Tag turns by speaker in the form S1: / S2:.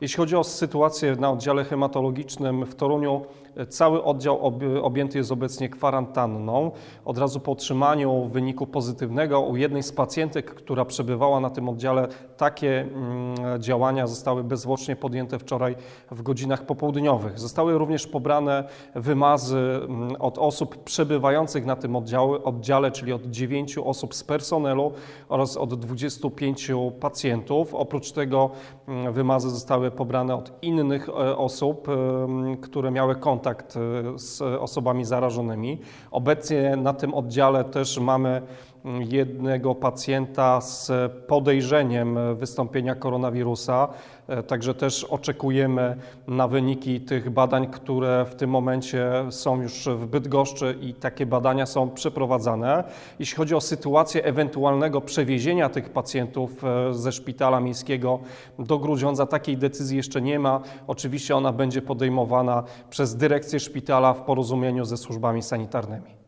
S1: Jeśli chodzi o sytuację na oddziale hematologicznym w Toruniu, cały oddział ob, objęty jest obecnie kwarantanną. Od razu po otrzymaniu wyniku pozytywnego u jednej z pacjentek, która przebywała na tym oddziale, takie mm, działania zostały bezzwłocznie podjęte wczoraj w godzinach popołudniowych. Zostały również pobrane wymazy mm, od osób przebywających na tym oddziale, oddziale, czyli od 9 osób z personelu oraz od 25 pacjentów. Oprócz tego mm, wymazy zostały pobrane od innych e, osób, em, które miały kontakt e, z osobami zarażonymi. Obecnie na tym oddziale też mamy jednego pacjenta z podejrzeniem wystąpienia koronawirusa. E, Także też oczekujemy na wyniki tych badań, które w tym momencie są już w Bydgoszczy i takie badania są przeprowadzane. Jeśli chodzi o sytuację ewentualnego przewiezienia tych pacjentów e, ze szpitala miejskiego do Grudziądza, takiej decyzji jeszcze nie ma. Oczywiście ona będzie podejmowana przez dyrekcję szpitala w porozumieniu ze służbami sanitarnymi.